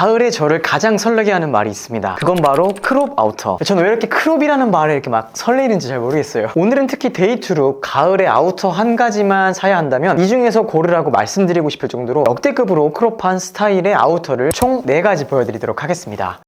가을에 저를 가장 설레게 하는 말이 있습니다. 그건 바로 크롭 아우터. 저는 왜 이렇게 크롭이라는 말에 이렇게 막 설레이는지 잘 모르겠어요. 오늘은 특히 데이투룩 가을에 아우터 한 가지만 사야 한다면 이 중에서 고르라고 말씀드리고 싶을 정도로 역대급으로 크롭한 스타일의 아우터를 총 4가지 보여드리도록 하겠습니다.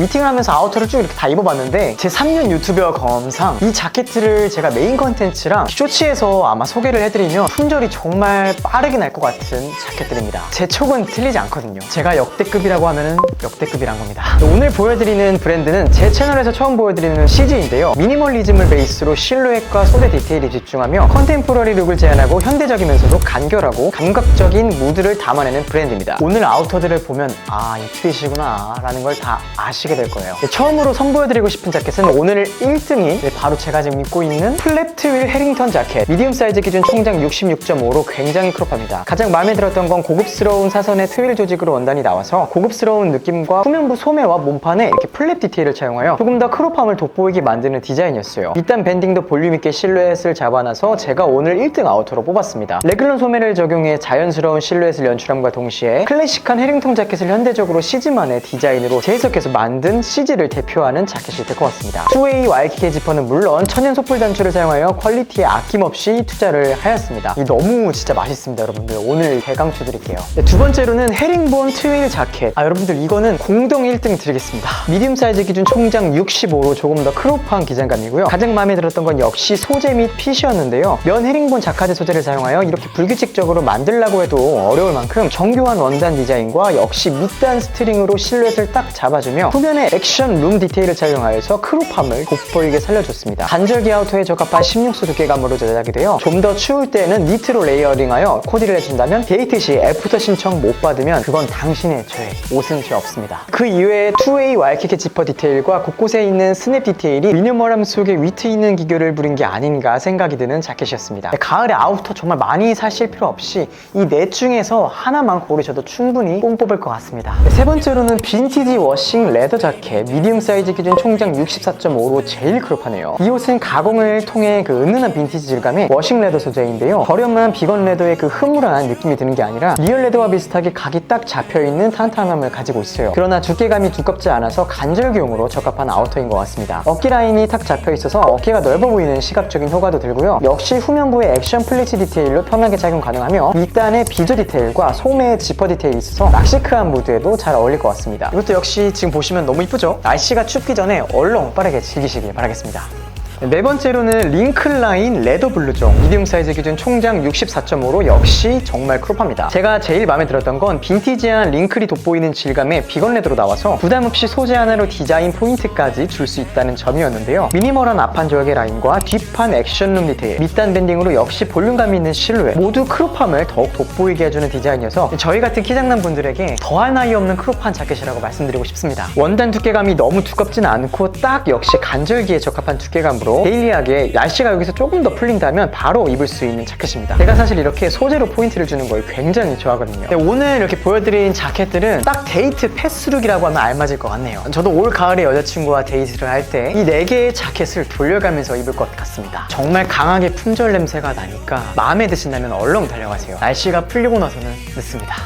미팅을 하면서 아우터를 쭉 이렇게 다 입어봤는데 제 3년 유튜버 경험상 이 자켓들을 제가 메인 컨텐츠랑 쇼츠에서 아마 소개를 해드리면 품절이 정말 빠르게 날 것 같은 자켓들입니다. 제 촉은 틀리지 않거든요. 제가 역대급이라고 하면 역대급이란 겁니다. 오늘 보여드리는 브랜드는 제 채널에서 처음 보여드리는 CG인데요. 미니멀리즘을 베이스로 실루엣과 소재 디테일에 집중하며 컨템포러리 룩을 제안하고 현대적이면서도 간결하고 감각적인 무드를 담아내는 브랜드입니다. 오늘 아우터들을 보면 아, 이 핏이구나 라는 걸 다 아시 게 될 거예요. 네, 처음으로 선보여드리고 싶은 자켓은 오늘 1등이 바로 제가 지금 입고 있는 플랩트 윌 해링턴 자켓. 미디움 사이즈 기준 총장 66.5로 굉장히 크롭합니다. 가장 마음에 들었던 건 고급스러운 사선의 트윌 조직으로 원단이 나와서 고급스러운 느낌과 후면부 소매와 몸판에 이렇게 플랩 디테일을 차용하여 조금 더 크롭함을 돋보이게 만드는 디자인이었어요. 밑단 밴딩도 볼륨 있게 실루엣을 잡아놔서 제가 오늘 1등 아우터로 뽑았습니다. 레귤런 소매를 적용해 자연스러운 실루엣을 연출함과 동시에 클래식한 해링턴 자켓을 현대적으로 CG만의 디자인으로 재해석해서 만든 CG를 대표하는 자켓이 될 것 같습니다. 2way YKK 지퍼는 물론 천연 소풀 단추를 사용하여 퀄리티에 아낌없이 투자를 하였습니다. 이 너무 진짜 맛있습니다, 여러분들. 오늘 대강추 드릴게요. 네, 두 번째로는 헤링본 트윌 자켓. 아, 여러분들 이거는 공동 1등 드리겠습니다. 미디움 사이즈 기준 총장 65로 조금 더 크롭한 기장감이고요. 가장 마음에 들었던 건 역시 소재 및 핏이었는데요. 면 헤링본 자카드 소재를 사용하여 이렇게 불규칙적으로 만들라고 해도 어려울 만큼 정교한 원단 디자인과 역시 밑단 스트링으로 실루엣을 딱 잡아주며 후면에 액션 룸 디테일을 착용하여서 크롭함을 돋보이게 살려줬습니다. 간절기 아우터에 적합한 16수 두께감으로 제작이 되어 좀 더 추울 때는 니트로 레이어링하여 코디를 해준다면 데이트 시 애프터 신청 못 받으면 그건 당신의 죄, 옷은 죄 없습니다. 그 이외에 2way YKK 지퍼 디테일과 곳곳에 있는 스냅 디테일이 미니멀함 속에 위트 있는 기교를 부린 게 아닌가 생각이 드는 자켓이었습니다. 가을에 아우터 정말 많이 사실 필요 없이 이 넷 중에서 하나만 고르셔도 충분히 뽕 뽑을 것 같습니다. 세 번째로는 빈티지 워싱 레더 자켓 미디움 사이즈 기준 총장 64.5로 제일 크롭하네요. 이 옷은 가공을 통해 그 은은한 빈티지 질감의 워싱 레더 소재인데요. 저렴한 비건 레더의 그 흐물한 느낌이 드는 게 아니라 리얼 레더와 비슷하게 각이 딱 잡혀있는 탄탄함을 가지고 있어요. 그러나 두께감이 두껍지 않아서 간절기용으로 적합한 아우터인 것 같습니다. 어깨 라인이 탁 잡혀 있어서 어깨가 넓어 보이는 시각적인 효과도 들고요. 역시 후면부의 액션 플리츠 디테일로 편하게 착용 가능하며 밑단의 비저 디테일과 소매의 지퍼 디테일이 있어서 락시크한 무드에도 잘 어울릴 것 같습니다. 이것도 역시 지금 보시면 너무 이쁘죠? 날씨가 춥기 전에 얼렁 빠르게 즐기시길 바라겠습니다. 네 번째로는 링클라인 레더 블루종 미디움 사이즈 기준 총장 64.5로 역시 정말 크롭합니다. 제가 제일 마음에 들었던 건 빈티지한 링클이 돋보이는 질감의 비건 레더로 나와서 부담 없이 소재 하나로 디자인 포인트까지 줄 수 있다는 점이었는데요. 미니멀한 앞판 조약의 라인과 뒷판 액션룸 디테일 밑단 밴딩으로 역시 볼륨감 있는 실루엣 모두 크롭함을 더욱 돋보이게 해주는 디자인이어서 저희 같은 키장남 분들에게 더할 나위 없는 크롭한 자켓이라고 말씀드리고 싶습니다. 원단 두께감이 너무 두껍지는 않고 딱 역시 간절기에 적합한 두께감으로 데일리하게 날씨가 여기서 조금 더 풀린다면 바로 입을 수 있는 자켓입니다. 제가 사실 이렇게 소재로 포인트를 주는 걸 굉장히 좋아하거든요. 오늘 이렇게 보여드린 자켓들은 딱 데이트 패스룩이라고 하면 알맞을 것 같네요. 저도 올 가을에 여자친구와 데이트를 할 때 이 네 개의 자켓을 돌려가면서 입을 것 같습니다. 정말 강하게 품절 냄새가 나니까 마음에 드신다면 얼렁 달려가세요. 날씨가 풀리고 나서는 늦습니다.